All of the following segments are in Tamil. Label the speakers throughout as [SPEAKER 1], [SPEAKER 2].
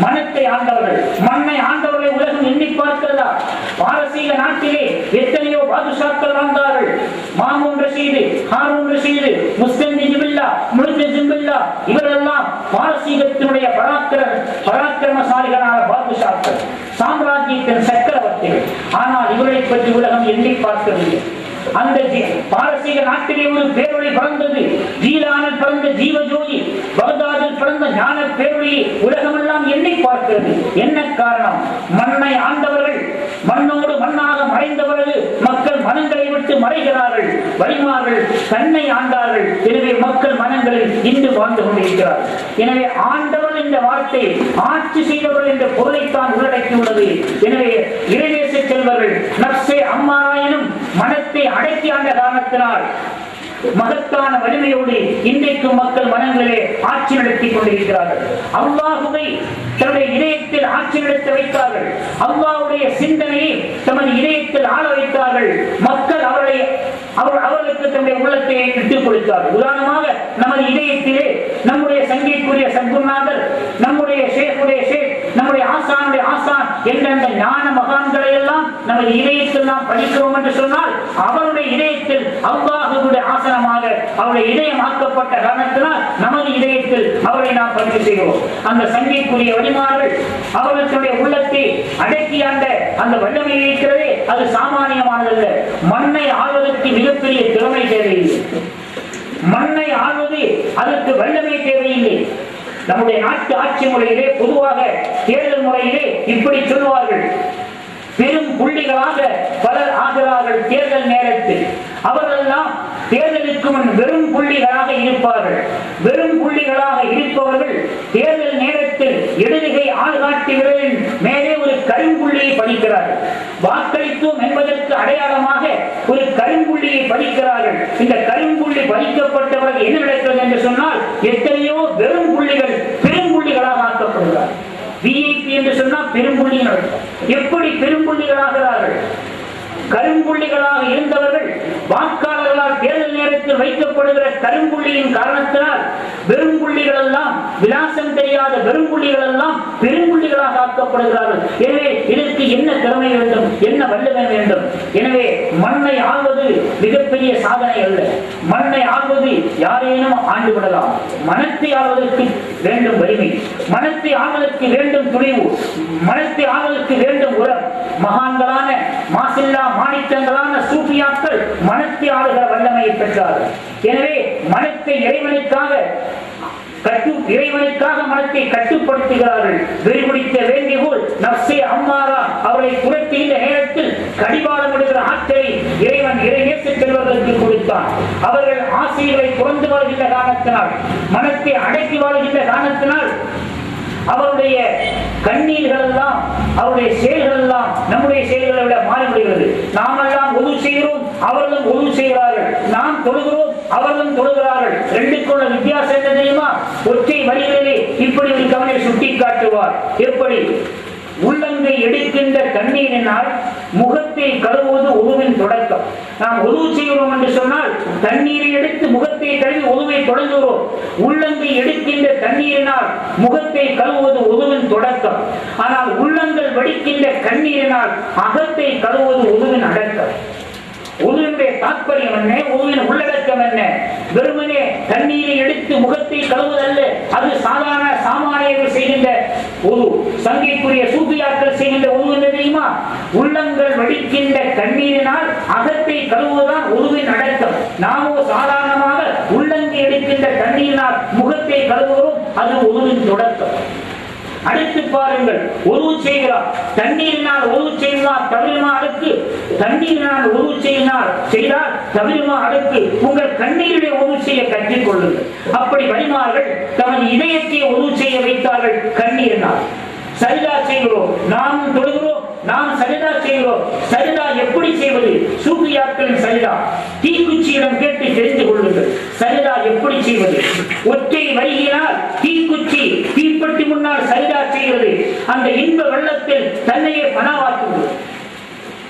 [SPEAKER 1] மனத்தை ஆண்டவர்கள் மண்ணை ஆண்டவர்களை உலகம் எண்ணி பார்க்கிறதா? பாரசீக நாட்டிலே எத்தனையோ பாதுஷாக்கள் வாழ்ந்தார்கள். மாமூன் ரஷீது ஹாரூன் ரஷீது முஸ்லிம் ஜிபில்லா முழுத்த ஜிம்பில்லா இவரெல்லாம் பாரசீகத்தினுடைய பராக்கிர பராக்கிரமசாலிகளான பாதுஷாக்கள் சாம்ராஜ்யத்தின் சக்கரவர்த்திகள். ஆனால் இவரை பற்றி உலகம் எண்ணி பார்க்கவில்லை. அந்த ஜி- பாரசீக நாட்டிலே ஒரு பேரொழி பிறந்தது ஜீலானில் பிறந்த ஜீவஜோதி பகதாதில் பிறந்த ஞான பேரொழியை உலகமெல்லாம் என்னை பார்க்கிறது. என்ன காரணம்? மண்ணை ஆண்டவர்கள் மண்ணோடு மண்ணாக மறைந்த பிறகு மக்கள் மனங்களை விட்டு மறைகிறார்கள். வழிமார்கள் தன்னை ஆண்டார்கள். எனவே மக்கள் மனங்களில் இன்று வாழ்ந்து கொண்டிருக்கிறார். எனவே ஆண்டவர் என்ற வார்த்தை ஆட்சி செய்தவர் என்ற பொருளைத்தான் உள்ளடக்கியுள்ளது. எனவே இறைநேச செல்வர்கள் நப்சே அம்மாராயனும் மனத்தை அடக்கி ஆண்ட காரணத்தினால் மகத்தான வலிமையோடு இன்றைக்கு மக்கள் மனங்களிலே ஆட்சி நடத்தி கொண்டிருக்கிறார்கள். அல்லாஹுவை தன்னுடைய இதயத்தில் ஆட்சி நடத்த வைத்தார்கள். அவ்வாவுடைய சிந்தனையை தமது இதயத்தில் ஆள வைத்தார்கள். மக்கள் அவருடைய அவர் அவர்களுக்கு தன்னுடைய உள்ளத்தை விட்டுக் கொடுத்தார்கள். உதாரணமாக நமது இதயத்திலே நம்முடைய சங்கைக்குரிய சங்குநாதர் நம்முடைய ஷேக்குடைய ஷேக் நம்முடைய ஆசை எந்தெந்த ஞான மகான்களை எல்லாம் நமது இதயத்தில் நாம் படிக்கிறோம் என்று சொன்னால் அவருடைய இதயத்தில் அல்லாஹுடைய ஆசனமாக அவருடைய இதயம் ஆக்கப்பட்ட காரணத்தினால் நமது இதயத்தில் அவரை நாம் பதிவு செய்கிறோம். அந்த சங்கைக்குரிய வழிமார்கள் அவர்களுடைய உள்ளத்தை அடக்கியாண்ட அந்த வல்லமை இருக்கிறதே அது சாமானியமானதல்ல. மண்ணை ஆள்வதற்கு மிகப்பெரிய திறமை தேவையில்லை. மண்ணை ஆள்வது அதற்கு வல்லமை தேவையில்லை. நம்முடைய நாட்டு ஆட்சி முறையிலே பொதுவாக தேர்தல் முறையிலே இப்படி சொல்லுவார்கள். பெரும் புள்ளிகளாக பலர் ஆகிறார்கள் தேர்தல் நேரத்தில். அவர்களெல்லாம் தேர்தலுக்கு முன் வெறும் புள்ளிகளாக இருப்பார்கள். வெறும் புள்ளிகளாக இருப்பவர்கள் தேர்தல் நேரத்தில் இடதுகை ஆள்காட்டி மேலே ஒரு கரும்புள்ளியை படிக்கிறார்கள். வாக்களித்தோம் என்பதற்கு அடையாளமாக ஒரு கரும்புள்ளியை படிக்கிறார்கள். இந்த கரும்புள்ளி படிக்கப்பட்டவர்கள் என்ன நடக்கிறது என்று சொன்னால் எத்தனையோ வெறும் புள்ளிகள் பெரும் புள்ளிகளாக ஆக்கப்படுகிறார் விஐபி என்று சொன்னால் பெரும்புள்ளி எப்படி பெரும்புள்ளிகளாகிறார்கள்? கரும்புள்ளிகளாக இருந்தவர்கள் வாக்காளர்களால் தேர்தல் நேரத்தில் வைக்கப்படுகிற கரும்புள்ளியின் காரணத்தினால் வெறும்புள்ளிகள் எல்லாம் விலாசம் தெரியாத வெறும்புள்ளிகள் எல்லாம் பெரும்புள்ளிகளாக ஆக்கப்படுகிறார்கள். எனவே இதற்கு என்ன திறமை வேண்டும்? என்ன வல்லமை வேண்டும்? எனவே மண்ணை ஆள்வது ஆள்வது மிகப்பெரிய சாதனை அல்ல. மண்ணை ஆள்வது யாரேனும் ஆண்டு விடலாம். மனத்தை ஆள்வதற்கு வேண்டும் வலிமை. மனத்தை ஆள்வதற்கு வேண்டும் துணிவு. மனத்தை ஆள்வதற்கு வேண்டும் உரம். மகான்களான மாசில்லா மாணிக்கங்களான சூப்பியாக்கள் மனத்தை ஆளுகிற வல்லமையை பெற்றார்கள் எனவே மனத்தை இறைவனுக்காக கட்டு இறைவனுக்காக மனத்தை கட்டுப்படுத்துகிறார்கள். வெறிபிடிக்க வேண்டிய போல் நப்சே அம்மாரா அவரை துரத்துகின்ற நேரத்தில் கடிவாளம் எடுக்கிற ஆற்றலை செல்வதற்கு கொடுத்தான் அவர்கள் ஆசைகளை துறந்து வாழ்கின்ற காரணத்தினால் மனத்தை அடக்கி வாழ்கின்ற காரணத்தினால் அவருடைய கண்ணீர்கள் எல்லாம் அவருடைய செயல்கள் எல்லாம் நம்முடைய செயல்களை விட மாறிவிடுகிறது நாமெல்லாம் உதவு செய்கிறோம் அவர்களும் உதவு செய்கிறார்கள். நாம் தொழுகிறோம் அவர்களும் தொழுகிறார்கள். ரெண்டுக்குள்ள வித்தியாசம் என்ன தெரியுமா? ஒற்றை வழிகளிலே இப்படி ஒரு கவனை சுட்டி காட்டுவார் எப்படி? உள்ளங்கை எடுக்கின்ற தண்ணீரினால் முகத்தை கழுவுவது உருவின் தொடக்கம். நாம் உருவு செய்கிறோம் என்று சொன்னால் தண்ணீரை எடுத்து முகத்தை கழுவி உருவை தொடங்குகிறோம் உள்ளங்கை எடுக்கின்ற தண்ணீரினால் முகத்தை கழுவுவது உருவின் தொடக்கம். ஆனால் உள்ளங்கள் வடிக்கின்ற கண்ணீரினால் அகத்தை கழுவுவது உருவின் உருவினுடைய தாற்பயம் என்ன? உருவின் உள்ளடக்கம் என்ன? வெறுமனே தண்ணீரை எடுத்து முகத்தை கழுவுவதல்ல அது சாதாரண சாமானியர்கள் செய்கின்ற ஒரு சங்கைக்குரிய சூப்பியாக்கள் செய்கின்ற உருவு என்ன தெரியுமா? உள்ளங்கள் வடிக்கின்ற தண்ணீரினால் அகத்தை கழுவுவதுதான் உருவின் அடக்கம். நாமோ சாதாரணமாக உள்ளங்கை எடுக்கின்ற தண்ணீரினால் முகத்தை கழுவுவதும் அது உருவின் தொடக்கம். அடுத்து பாருங்கள். உருவு செய்கிறார் தண்ணீரினால் உருவு செய்தார் தமிழ்மா அடுக்கு தண்ணீரினால் உருவு செய்தார் செய்தால் தமிழ்மா அடுக்கு உங்கள் கண்ணீரிலே உருவு செய்ய கற்றுக் கொள்ளுங்கள். அப்படி வழிமார்கள் தமது இதயத்தை உருவு செய்ய வைத்தார்கள். கண்ணீரினால் சரிதா செய்கிறோம் நாம் தொழுகிறோம். நாம் சரிதா செய்கிறோம் சரிதா எப்படி செய்வது? சூப்பியாக்களின் சரிதா. தீக்குச்சியிடம் கேட்டு தெரிந்து கொள்ளுங்கள். சரிதா எப்படி செய்வது? ஒற்றை வைகினால் தீக்குச்சி தீப்பட்டி முன்னால் சரிதா செய்கிறது. அந்த இன்ப வெள்ளத்தில் தன்னையே பணவாக்குவது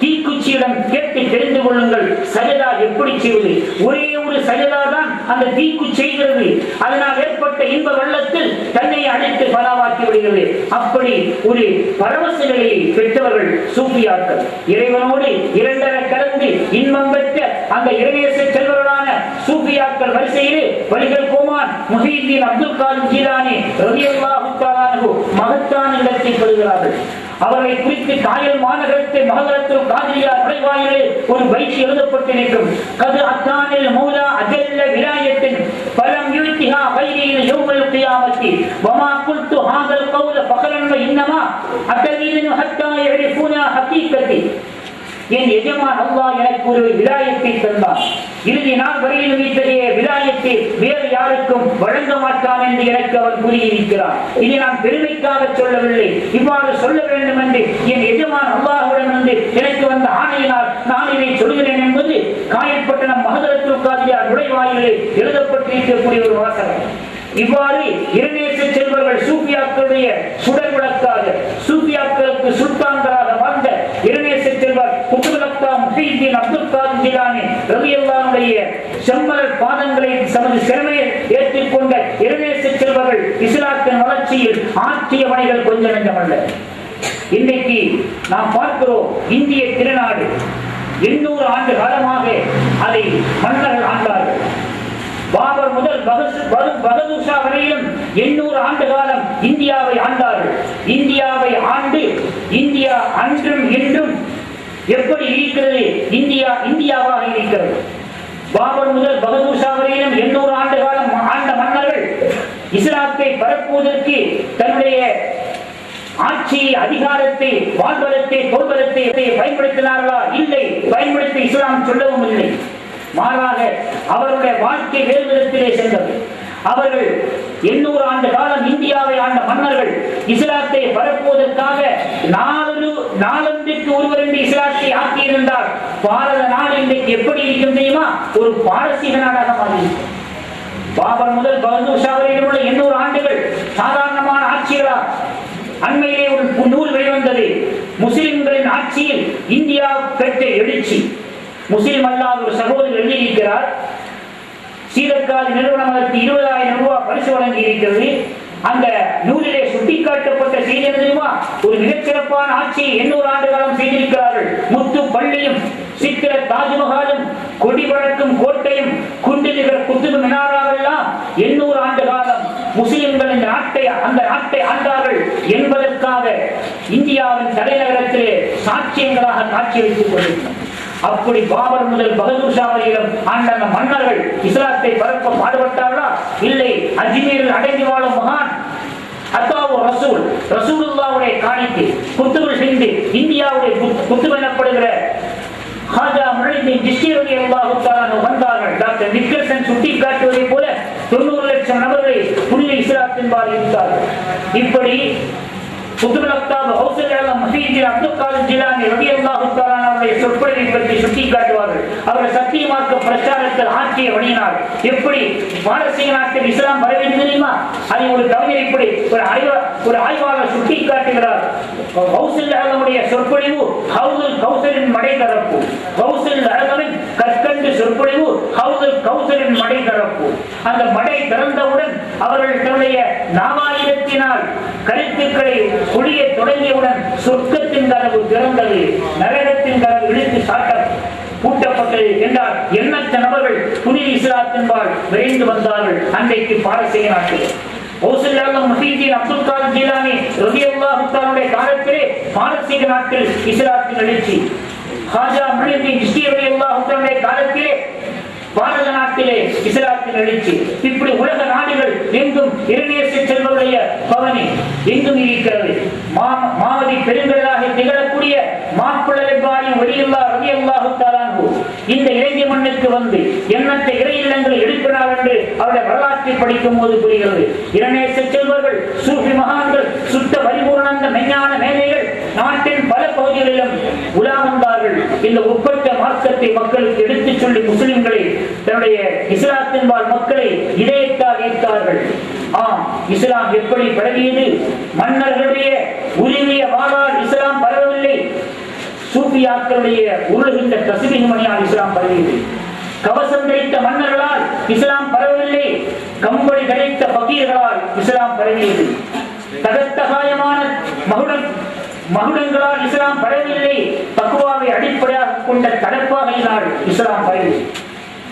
[SPEAKER 1] தீக்குச்சியிடம் கேட்டு தெரிந்து கொள்ளுங்கள். சஜதா எப்படி செய்வது? ஒரே ஒரு சஜதா தான் அந்த தீக்கு செய்கிறது. அதனால் ஏற்பட்ட இன்ப வெள்ளத்தில் தன்னை அழைத்து பலாவாக்கி விடுகிறது. அப்படி ஒரு பரவச நிலையை பெற்றவர்கள் சூஃபியாக்கள். இறைவனோடு இரண்டரை கலந்து இன்பம் பெற்ற அந்த இறைவேச செல்வர்களான சூஃபியாக்கள் வரிசையிலே வலிகள் குமார் முஹீதீன் அப்துல் காலம் ஜீரானி மகத்தான இடத்தை பெறுகிறார்கள் அவரை குறித்து காயல் மாநகரத்தை மகளத்தில் காதிரியார் நுழைவாயிலே ஒரு பயிற்சி எழுதப்பட்டிருக்கும் கது அத்தானில் மௌலா அஜல்ல விலாயத்தின் பலம் யுத்திஹா வைரியில் யௌமல் கியாமத்தி. வமா குல்து ஹாதல் கௌல ஃபகரன் இன்னமா? அத்தலீனு ஹத்தா யரிஃபூனா ஹகீகத்தி. என் எஜமான் அல்லா எனக்கு ஒரு விலாயத்தை தந்தான் இறுதி நாள் வரையில் வீட்டிலேயே விலாயத்தை வேறு யாருக்கும் வழங்க மாட்டான் என்று எனக்கு அவன் கூறியிருக்கிறான் இதை நான் பெருமைக்காக சொல்லவில்லை. இவ்வாறு சொல்ல வேண்டும் என்று என் எஜமான் அல்லாஹுடன் வந்து எனக்கு வந்த ஆணையினால் நான் இதை சொல்கிறேன் என்பது காயப்பட்டணம் மகதரத்து காதியார் நுழைவாயிலே எழுதப்பட்டிருக்கக்கூடிய ஒரு வாசகம். இவ்வாறு இரநேச செல்வர்கள் சூப்பியாக்களுடைய சுடர் விளக்காக சூப்பியாக்களுக்கு சுல்தான்களாக அப்துல் ஜிலானி ரலியல்லாஹுடைய செம்மலர் பாதங்களை தமது இரநேச செல்வர்கள் இஸ்லாத்தின் வளர்ச்சியில் ஆற்றிய பணிகள் கொஞ்சம் நெஞ்சமல்ல இன்றைக்கு நாம் பார்க்கிறோம் இந்திய திருநாடு. எண்ணூறு ஆண்டு காலமாக அதை மன்னர்கள் ஆண்டார்கள். பாபர் முதல் பகது- வரையிலும் எண்ணூறு ஆண்டு காலம் இந்தியாவை ஆண்டார்கள். இந்தியாவை ஆண்டு இந்தியா அன்றும் இன்றும் எப்படி இருக்கிறது? இந்தியா இந்தியாவாக இருக்கிறது. பாபர் முதல் பகதூர் வரையிலும் எண்ணூறு ஆண்டு காலம் ஆண்ட மன்னர்கள் இஸ்லாத்தை பரப்புவதற்கு தன்னுடைய ஆட்சி அதிகாரத்தை வாழ்வதத்தை தோல்வதத்தை பயன்படுத்தினார்களா? இல்லை. பயன்படுத்தி இஸ்லாம் சொல்லவும் இல்லை. மாறாக அவருடைய வாழ்க்கை வேறு விதத்திலே சென்றது. அவர்கள் எண்ணூறு ஆண்டு காலம் இந்தியாவை ஆண்ட மன்னர்கள் இஸ்லாத்தை பரப்புவதற்காக நாலு நாலொன்றுக்கு ஒருவர் என்று இஸ்லாத்தை ஆக்கியிருந்தார். பாரத நாடு இன்றைக்கு எப்படி இருக்கும் தெரியுமா? ஒரு பாரசீக நாடாக மாறியிருக்கும் பாபர் முதல் பகதூர் ஷா உள்ள எண்ணூறு ஆண்டுகள் சாதாரணமான ஆட்சிகளா அண்மையிலே ஒரு நூல் வெளிவந்தது. முஸ்லிம்களின் ஆட்சியில் இந்தியா பெற்ற எழுச்சி. முஸ்லிம் அல்லாத ஒரு சகோதரர் எழுதியிருக்கிறார் சீரக்காதி நிறுவனம் அதற்கு இருபதாயிரம் ரூபாய் பரிசு வழங்கி இருக்கிறது அந்த நூலிலே சுட்டிக்காட்டப்பட்ட செய்தி தெரியுமா? ஒரு மிகச்சிறப்பான ஆட்சியை எண்ணூறு ஆண்டு காலம் செய்திருக்கிறார்கள். முத்து பள்ளியும் சித்திர தாஜ்மஹாலும் கொடி பறக்கும் கோட்டையும் குண்டு நிகர் குத்துபு மினாராவெல்லாம் எண்ணூறு ஆண்டு காலம் முஸ்லிம்கள் இந்த நாட்டை அந்த நாட்டை ஆண்டார்கள் என்பதற்காக இந்தியாவின் தலைநகரத்திலே சாட்சியங்களாக காட்சியளித்துக் கொண்டிருக்கிறார் அப்படி பாபர் முதல் பகதூர் ஷா வரையிலும் ஆண்ட மன்னர்கள் இஸ்லாத்தை பரப்ப பாடுபட்டார்களா? இல்லை. அஜ்மீரில் அடங்கி வாழும் மகான் அத்தாவு ரசூல் ரசூலுல்லாவுடைய காணிக்கு குத்துபுல் ஹிந்து இந்தியாவுடைய குத்- எனப்படுகிற ஹாஜா முழுதின் டிஸ்டியரி அல்லாஹு வந்தார்கள். டாக்டர் நிக்கல்சன் சுட்டி காட்டுவதை போல தொண்ணூறு லட்சம் நபர்களை புனித இஸ்லாத்தின்பால் இருந்தார்கள் இப்படி குத்துபுல் அக்தாப் ஹவுசல் ஆலம் அப்துல் காலிம் ஜிலானி ரலியல்லாஹு தஆலா அவருடைய சொற்பொழிவை பற்றி சுட்டிக்காட்டுவார்கள். அவர்கள் சத்தியமார்க்க பிரச்சாரத்தில் ஆட்சியை வழியினார் எப்படி பாரசீக நாட்டில் இஸ்லாம் வரவேண்டும் தெரியுமா? அதை ஒரு கவிஞர் இப்படி ஒரு ஆய்வா ஒரு ஆய்வாளர் சுட்டிக்காட்டுகிறார். கௌசல் ஹவுசல் சொற்பொழிவு ஹவுதுல் கௌசலின் மடை தரப்பு கௌசல் ஆலமின் கற்கண்டு சொற்பொழிவு ஹவுதுல் கௌசலின் மடை தரப்பு அந்த மடை திறந்தவுடன் அவர்கள் தன்னுடைய நாமாயிரத்தினால் கருத்துக்களை குளிய தொடங்கியவுடன் சொர்க்கத்தின் கதவு திறந்தது நரகத்தின் கதவு இழுத்து சாட்ட பூட்டப்பட்டது என்றால் எண்ணற்ற நபர்கள் புனித இஸ்லாத்தின்பால் விரைந்து வந்தார்கள் அன்றைக்கு பாரசீக நாட்டில். அப்துல் காதர் ஜீலானி ரலியல்லாஹு தஆலாவுடைய காலத்திலே பாரசீக நாட்டில் இஸ்லாத்தின் எழுச்சி ஹாஜா முஹீதீன் சிஸ்தி ரலியல்லாஹு தஆலாவுடைய காலத்திலே பாரத நாட்டிலே இஸ்லாத்தின் எழுச்சி இப்படி உலக நாடுகள் எங்கும் இறைநேச செல்வருடைய பவனி எங்கும் இருக்கிறது. மா- மாவதி பெருங்கடலாக திகழக்கூடிய மாப்பிள்ளை ஒளியல்லா ரவி அல்லாஹு தாலான்பு இந்த இலங்கை மண்ணுக்கு வந்து எண்ணற்ற இறை இல்லங்களை எடுக்கிறார் என்று அவருடைய வரலாற்றை படிக்கும் போது புரிகிறது. இரணேச செல்வர்கள் சூஃபி மகான்கள் சுத்த பரிபூர்ணந்த மெஞ்ஞான மேதைகள் நாட்டின் பல பகுதிகளிலும் உலா வந்தார்கள். இந்த உட்பட்ட மார்க்கத்தை மக்களுக்கு எடுத்துச் சொல்லி முஸ்லிம்களை தன்னுடைய இஸ்லாத்தின் வாழ் மக்களை இதயத்தால் ஈர்த்தார்கள். ஆம் இஸ்லாம் எப்படி பரவியது? மன்னர்களுடைய உரிமைய வாழால் இஸ்லாம் பரவவில்லை. சூஃபியாக்களுடைய உருளுகின்ற தசுபின் மணியால் இஸ்லாம் பரவியது. கவசம் தரித்த மன்னர்களால் இஸ்லாம் பரவவில்லை. கம்பளி கிடைத்த பகீர்களால் இஸ்லாம் பரவியது. தகத்தகாயமான மகுடம் மகுடங்களால் இஸ்லாம் பரவவில்லை பக்குவாவை அடிப்படையாக கொண்ட கடற்பாகையினால் இஸ்லாம் பரவியது.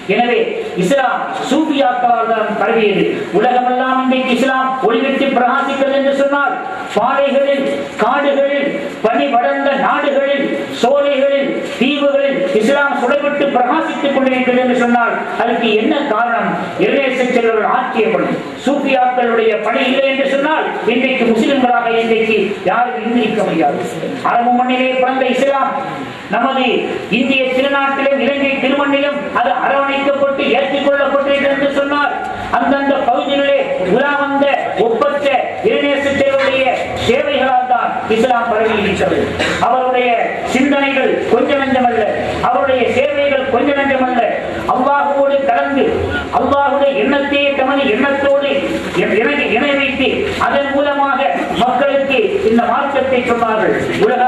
[SPEAKER 1] எனவே இஸ்லாம் சூபியாக்களால் தான் பரவியது. உலகமெல்லாம் இன்றைக்கு இஸ்லாம் ஒளிவிட்டு பிரகாசிக்கிறது என்று சொன்னால் பாறைகளில் காடுகளில் பனி வளர்ந்த நாடுகளில் சோலைகளில் தீவுகளில் இஸ்லாம் சுடவிட்டு பிரகாசித்துக் கொண்டிருக்கிறது என்று சொன்னால் அதுக்கு என்ன காரணம்? இரணேச செல்வர்கள் ஆட்சியப்படும் சூபியாக்களுடைய பணி இல்லை என்று சொன்னால் இன்றைக்கு முஸ்லிம்களாக இன்றைக்கு யாரும் இருந்திருக்க முடியாது. அரபு மண்ணிலே பிறந்த இஸ்லாம் நமது இந்திய திருநாட்டிலும் இலங்கை திருமண்ணிலும் அது அரவணைக்கப்பட்டு ஏற்றுக்கொள்ளப்பட்டது என்று சொன்னால் அந்தந்த பகுதிகளிலே உலா வந்த ஒப்பற்ற இரணேசத்தினுடைய சேவைகளால் தான் இஸ்லாம் பரவி இருக்கிறது அவருடைய சிந்தனைகள் கொஞ்சம் நஞ்சமல்ல அவருடைய சேவைகள் கொஞ்ச நஞ்சமல்ல அல்லாஹுவோடு கலந்து அவ்வாஹுடைய எண்ணத்தையே தமது எண்ணத்தோடு இணை- இணை வைத்து அதன் மூலமாக மக்களுக்கு இந்த மார்க்கத்தை சொன்னார்கள். உலக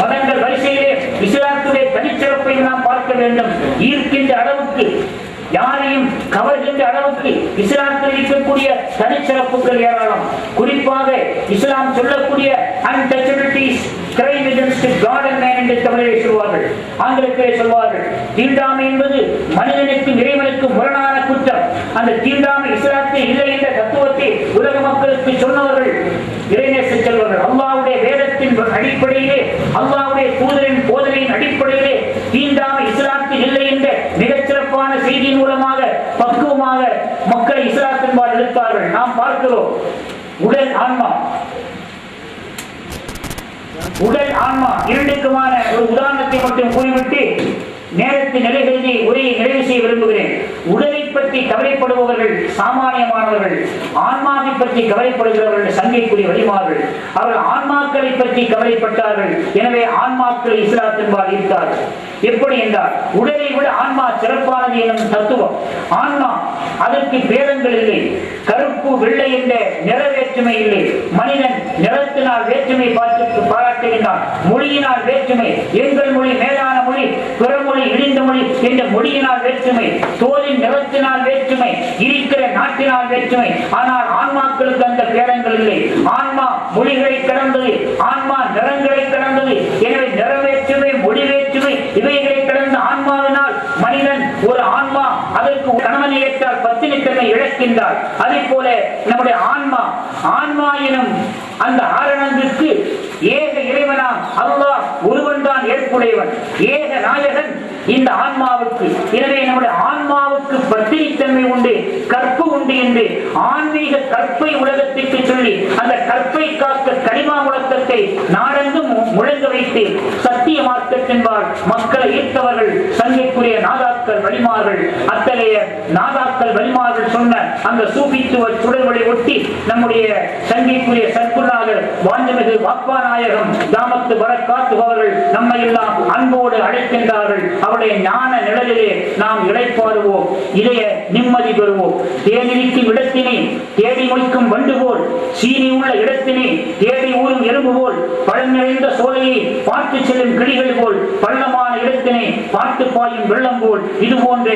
[SPEAKER 1] மதங்கள் வரிசையிலே இஸ்லாத்துடைய தனிச்சிறப்பை நாம் பார்க்க வேண்டும். ஈர்க்கின்ற அளவுக்கு யாரையும் கவர்கின்ற அளவுக்கு இஸ்லாத்தில் இருக்கக்கூடிய தனிச்சிறப்புகள் ஏராளம். குறிப்பாக இஸ்லாம் சொல்லக்கூடிய untouchabilities crime against God and man என்று தமிழிலே சொல்வார்கள். ஆங்கிலத்திலே சொல்வார்கள். தீண்டாமை என்பது மனிதனுக்கு இறைவனுக்கு முரணான குற்றம். அந்த தீண்டாமை இஸ்லாத்தில் இல்லை என்ற தத்துவத்தை உலக மக்களுக்கு சொன்னவர்கள் இறைநேச செல்வர்கள் அல்லாவுடைய வேதத்தின் அடிப்படையிலே அல்லாவுடைய தூதரின் போதனையின் அடிப்படையிலே தீண்டாமை இஸ்லாத்தில் இல்லை என்ற மிகச்சிறப்பான செய்தியின் மூலமாக பக்குவமாக மக்களை இஸ்லாத்தின்பால் இழுத்தார்கள் நாம் பார்க்கிறோம் உடல் ஆன்மா. உடல் ஆன்மா இரண்டுக்குமான ஒரு உதாரணத்தை மட்டும் கூறிவிட்டு நேரத்தை நிலைகளிலே உரையை நிறைவு செய்ய விரும்புகிறேன். உடலை பற்றி கவலைப்படுபவர்கள் சாமானியமானவர்கள் ஆன்மாவை பற்றி கவலைப்படுகிறவர்கள் சங்கைக்குரிய வழிமார்கள் அவர்கள் ஆன்மாக்களை பற்றி கவலைப்பட்டார்கள். எனவே ஆன்மாக்கள் இஸ்லாத்தின்பால் இருக்கார்கள் எப்படி என்றால் உடலை விட ஆன்மா சிறப்பானது எனும் தத்துவம். ஆன்மா அதற்கு பேதங்கள் இல்லை. கருப்பு வெள்ளை என்ற நிற வேற்றுமை இல்லை. மனிதன் நிறத்தினால் வேற்றுமை பார்த்து பாராட்டுகின்றான். மொழியினால் வேற்றுமை. எங்கள் மொழி மேலான மொழி பிறமொழி இழிந்த மொழி என்ற மொழியினால் வேற்றுமை. தோழி தோலின் நிறத்தினால் வேற்றுமை இருக்கிற நாட்டினால் வேற்றுமை. ஆனால் ஆன்மாக்களுக்கு அந்த பேரங்கள் இல்லை. ஆன்மா மொழிகளை கடந்தது ஆன்மா நிறங்களை கடந்தது. எனவே நிறவேற்றுமை மொழி வேற்றுமை இவைகளை கடந்த ஆன்மாவினால் மனிதன் ஒரு ஆன்மா அதற்கு கணவனை ஏற்றால் பத்தினித்தன்மை இழக்கின்றார். அதே போல நம்முடைய ஆன்மா ஆன்மா எனும் அந்த ஆரணத்திற்கு ஏக இறைவனாம் அல்லாஹ் ஒருவன் தான் ஏற்புடையவன். ஏக நாயகன் இந்த ஆன்மாவுக்கு. எனவே நம்முடைய ஆன்மாவுக்கு பத்திரித்தன்மை உண்டு கற்பு உண்டு என்று ஆன்மீக கற்பை உலகத்திற்கு சொல்லி அந்த கற்பை காக்க கனிமா முழக்கத்தை நாடெங்கும் முழங்க வைத்து சத்திய மார்க்கத்தின்பால் மக்களை ஈர்த்தவர்கள் சங்கைக்குரிய நாதாக்கள் வழிமார்கள் அத்தகைய நாதாக்கள் வழிமார்கள் சொன்ன அந்த சூபித்துவ சுடர்களை ஒட்டி நம்முடைய சங்கைக்குரிய சற்குநாதர் வாஞ்சமிகு வாப்பாநாயகம் தாமத்து வர காத்துபவர்கள் நம்மை எல்லாம் அன்போடு அழைக்கின்றார்கள். அவருடைய ஞான நிழலிலே நாம் இழைப்பாடுவோம் இதய நிம்மதி பெறுவோம். தேனிக்கும் இடத்தினை தேடி மொய்க்கும் வண்டு போல் சீனி உள்ள இடத்தினை தேடி ஊறும் எறும்பு போல் பழம் நிறைந்த சோலையை பார்த்து செல்லும் கிளிகள் போல் பள்ளமான இடத்தினை பார்த்து பாயும் வெள்ளம் போல் இது போன்ற